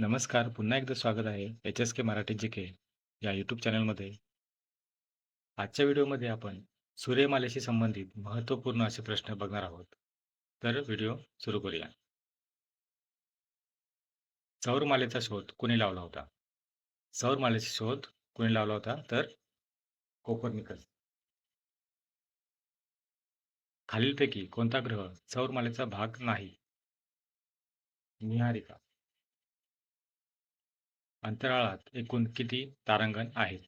नमस्कार. पुन्हा एकदा स्वागत आहे H S K Marathi GK या यूट्यूब चॅनलमध्ये. आजच्या व्हिडिओमध्ये आपण सूर्यमालेशी संबंधित महत्त्वपूर्ण असे प्रश्न बघणार आहोत. तर व्हिडिओ सुरू करूया. सौरमालेचा शोध कोणी लावला होता? सौरमालेचा शोध कोणी लावला होता? तर कोपर्निकस. खालीलपैकी कोणता ग्रह सौरमालेचा भाग नाही? निहारिका. अंतराळात एकूण किती तारांगण आहेत?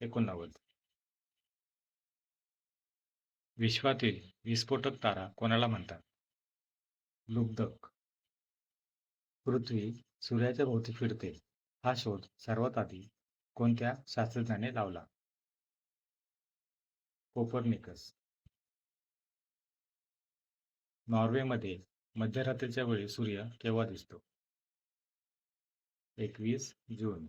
एकोणनव्वद. विश्वातील विस्फोटक तारा कोणाला म्हणतात? लुब्धक. पृथ्वी सूर्याच्या भोवती फिरते हा शोध सर्वात आधी कोणत्या शास्त्रज्ञाने लावला? कोपरनिकस नॉर्वेमध्ये मध्यरात्रीच्या वेळी सूर्य केव्हा दिसतो? एकवीस जून.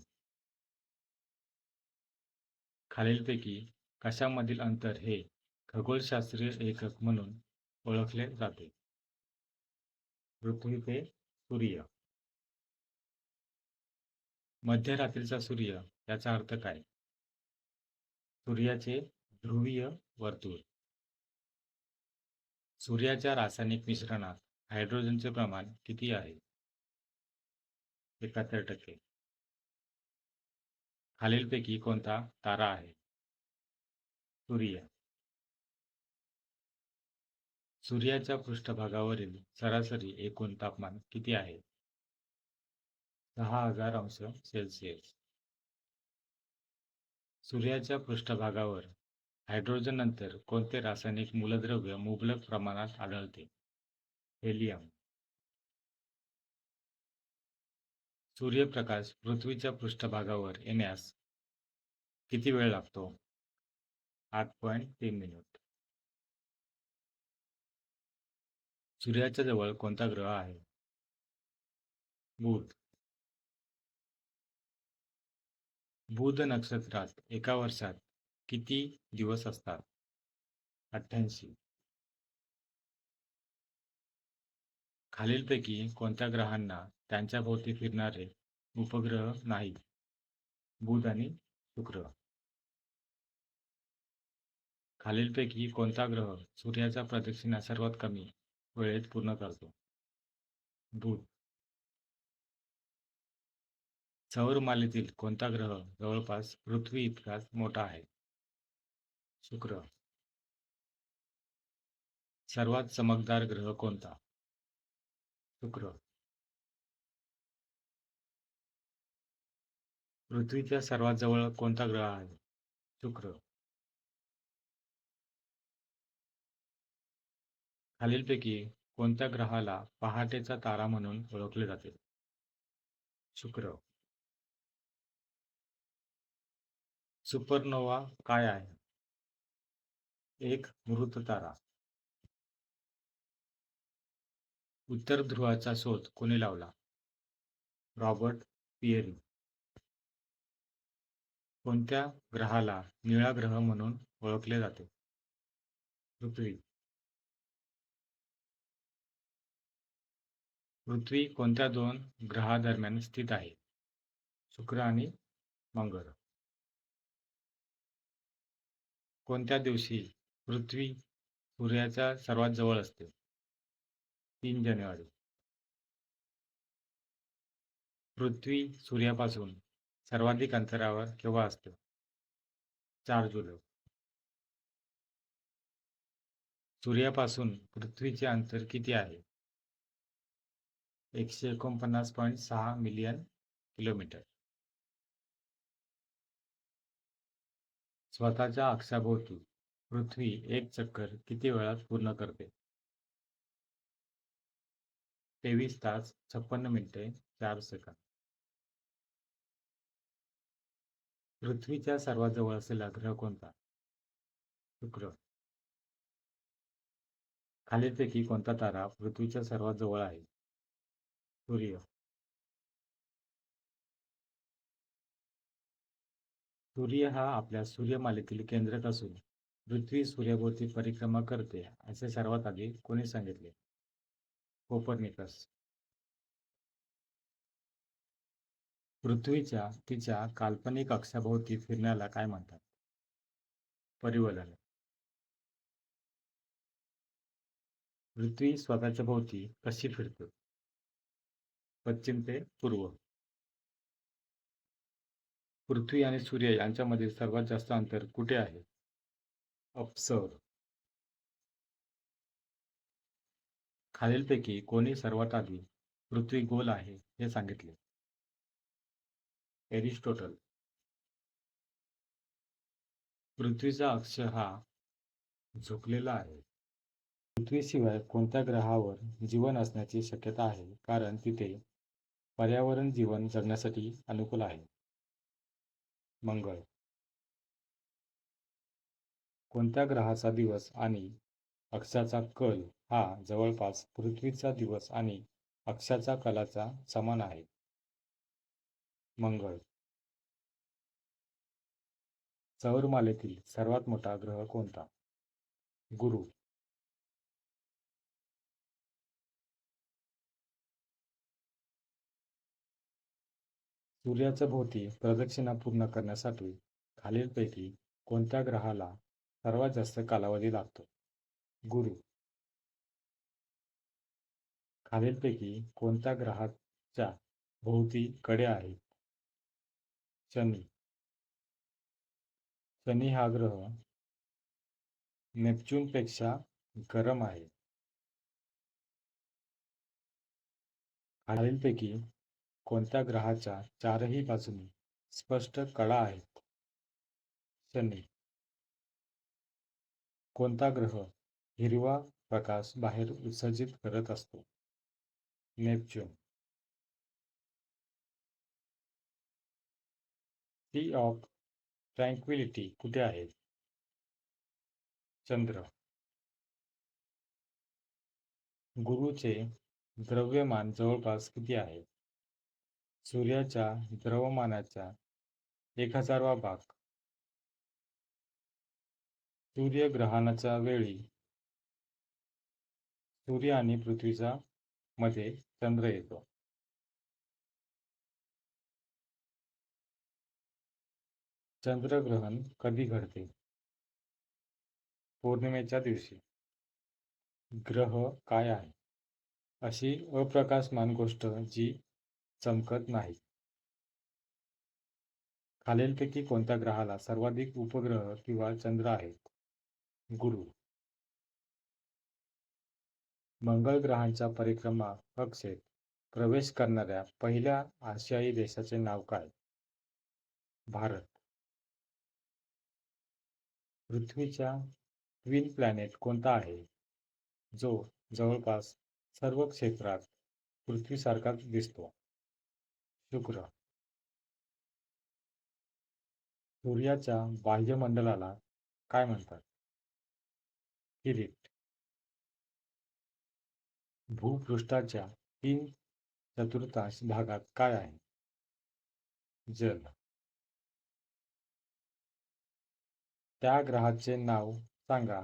खालीलपैकी कशामधील अंतर हे खगोलशास्त्रीय एकक म्हणून ओळखले जाते? पृथ्वी ते सूर्य. मध्यरात्रीचा सूर्य याचा अर्थ काय? सूर्याचे ध्रुवीय वर्तुळ. सूर्याच्या रासायनिक मिश्रणात हायड्रोजनचे प्रमाण किती आहे? एकाहत्तर टक्के. खालीलपैकी कोणता तारा आहे? सूर्य. सूर्याच्या पृष्ठभागावरील सरासरी एकूण तापमान किती आहे? सहा हजार अंश सेल्सिअस. सूर्याच्या पृष्ठभागावर हायड्रोजन नंतर कोणते रासायनिक मूलद्रव्य मुबलक प्रमाणात आढळते? हेलियम. सूर्यप्रकाश पृथ्वीच्या पृष्ठभागावर येण्यास किती वेळ लागतो? आठ पॉईंट तीन मिनिट. सूर्याच्या जवळ कोणता ग्रह आहे? बुध. बुध नक्षत्रात एका वर्षात किती दिवस असतात? अठ्ठ्याऐंशी. खालीलपैकी कोणत्या ग्रहांना त्यांच्या भोवती फिरणारे उपग्रह नाहीत? बुध आणि शुक्र. खालीलपैकी कोणता ग्रह सूर्याचा प्रदक्षिणा सर्वात कमी वेळेत पूर्ण करतो? बुध. सौरमालेतील कोणता ग्रह जवळपास पृथ्वी इतकाच मोठा आहे? शुक्र. सर्वात चमकदार ग्रह कोणता? शुक्र. पृथ्वीच्या सर्वात जवळ कोणता ग्रह आहे? शुक्र. खालीलपैकी कोणत्या ग्रहाला पहाटेचा तारा म्हणून ओळखले जाते? शुक्र. सुपरनोवा काय आहे? एक मृत तारा. उत्तर ध्रुवाचा शोध कोणी लावला? Robert Peary. कोणत्या ग्रहाला निळा ग्रह म्हणून ओळखले जाते? पृथ्वी. पृथ्वी कोणत्या दोन ग्रहादरम्यान स्थित आहे? शुक्र आणि मंगळ. कोणत्या दिवशी पृथ्वी सूर्याच्या सर्वात जवळ असते? तीन जानेवारी. पृथ्वी सूर्यापासून सर्वाधिक अंतरावर केव्हा असते? चार जुलै. सूर्यापासून पृथ्वीचे अंतर किती आहे? एकशे एकोणपन्नास पॉईंट सहा मिलियन किलोमीटर. स्वतःच्या अक्षाभोवती पृथ्वी एक चक्कर किती वेळात पूर्ण करते? तेवीस तास छप्पन्न मिनिटे चार सेकंद. पृथ्वीच्या सर्वात जवळ असलेला ग्रह कोणता? शुक्र. खालीलपैकी कोणता तारा पृथ्वीच्या सर्वात जवळ आहे? सूर्य. सूर्य हा आपल्या सूर्यमालेतील केंद्रक असून पृथ्वी सूर्याभोवती परिक्रमा करते असे सर्वात आधी कोणी सांगितले? कोपर्निकस. पृथ्वीच्या तिच्या काल्पनिक अक्षाभोवती फिरण्याला काय म्हणतात? परिवलन. पृथ्वी स्वतःच्या भोवती कशी फिरते? पश्चिम ते पूर्व. पृथ्वी आणि सूर्य यांच्यामध्ये सर्वात जास्त अंतर कुठे आहे? अप्सर खालीलपैकी कोणी सर्वात आधी पृथ्वी गोल आहे हे सांगितले? एरिस्टोटल. पृथ्वीचा अक्ष हा झुकलेला आहे. पृथ्वीशिवाय कोणत्या ग्रहावर जीवन असण्याची शक्यता आहे? कारण तिथे पर्यावरण जीवन जगण्यासाठी अनुकूल आहे. मंगळ. कोणत्या ग्रहाचा दिवस आणि अक्षाचा कल हा जवळपास पृथ्वीचा दिवस आणि अक्षाचा कलाचा समान आहे. मंगळ. सौरमालेतील सर्वात मोठा ग्रह कोणता? गुरु. सूर्याच्या भोवती प्रदक्षिणा पूर्ण करण्यासाठी खालीलपैकी कोणत्या ग्रहाला सर्वात जास्त कालावधी लागतो? गुरु. खालीलपैकी कोणत्या ग्रहाच्या भोवती कडे आहेत शनी. शनी हा ग्रह नेपच्यूनपेक्षा गरम आहे. खालीलपैकी कोणत्या ग्रहाच्या चारही बाजूनी स्पष्ट कडा आहेत शनी. कोणता ग्रह हिरवा प्रकाश बाहेर उत्सर्जित करत असतो? नेपच्यून सी ऑफ ट्रँक्विलिटी कुठे आहे? चंद्र. गुरुचे द्रव्यमान जवळपास किती आहे? सूर्याच्या द्रवमानाच्या एक हजारवा भाग. सूर्यग्रहणाच्या वेळी सूर्य आणि पृथ्वीचा मध्ये चंद्र येतो. चंद्रग्रहण कधी घडते? पौर्णिमेच्या दिवशी. ग्रह काय आहे? अशी अप्रकाशमान गोष्ट जी चमकत नाही. खालीलपैकी कोणत्या ग्रहाला सर्वाधिक उपग्रह किंवा चंद्र आहेत? गुरु. मंगळ ग्रहांच्या परिक्रमा कक्षेत प्रवेश करणाऱ्या पहिल्या आशियाई देशाचे नाव काय? भारत. पृथ्वीच्या ट्विन प्लॅनेट कोणता आहे? जो जवळपास सर्व क्षेत्रात पृथ्वीसारखाच दिसतो. शुक्र. सूर्याच्या बाह्यमंडलाला काय म्हणतात? किरीट. भूपृष्ठाच्या तीन चतुर्थांश भागात काय आहे? जल. त्या ग्रहाचे नाव सांगा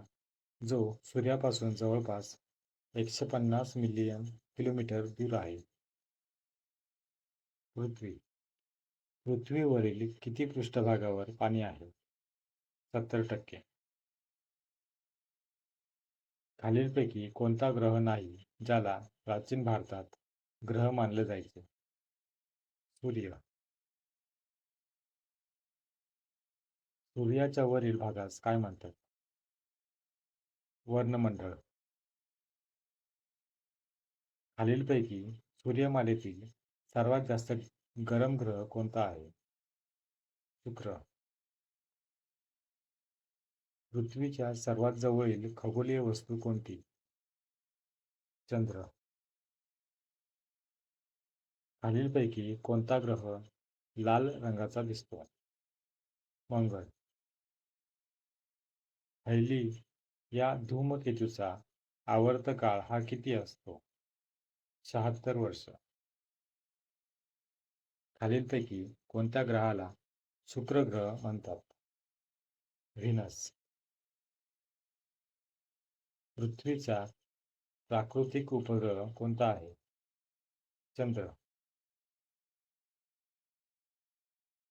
जो सूर्यापासून जवळपास एकशे पन्नास मिलियन किलोमीटर दूर आहे. पृथ्वी. पृथ्वीवरील किती पृष्ठभागावर पाणी आहे? सत्तर टक्के. खालीलपैकी कोणता ग्रह नाही ज्याला प्राचीन भारतात ग्रह मानले जायचे? सूर्य. सूर्याच्या वरील भागास काय म्हणतात? वर्णमंडळ. खालीलपैकी सूर्यमालेतील सर्वात जास्त गरम ग्रह कोणता आहे? शुक्र. पृथ्वीच्या सर्वात जवळील खगोलीय वस्तू कोणती? चंद्र. खालीलपैकी कोणता ग्रह लाल रंगाचा दिसतो? मंगळ. हैली या धूमकेतूचा आवर्त काळ हा किती असतो? शहात्तर वर्ष. खालीलपैकी कोणत्या ग्रहाला शुक्र ग्रह म्हणतात? व्हिनस. पृथ्वीचा प्राकृतिक उपग्रह कोणता आहे? चंद्र.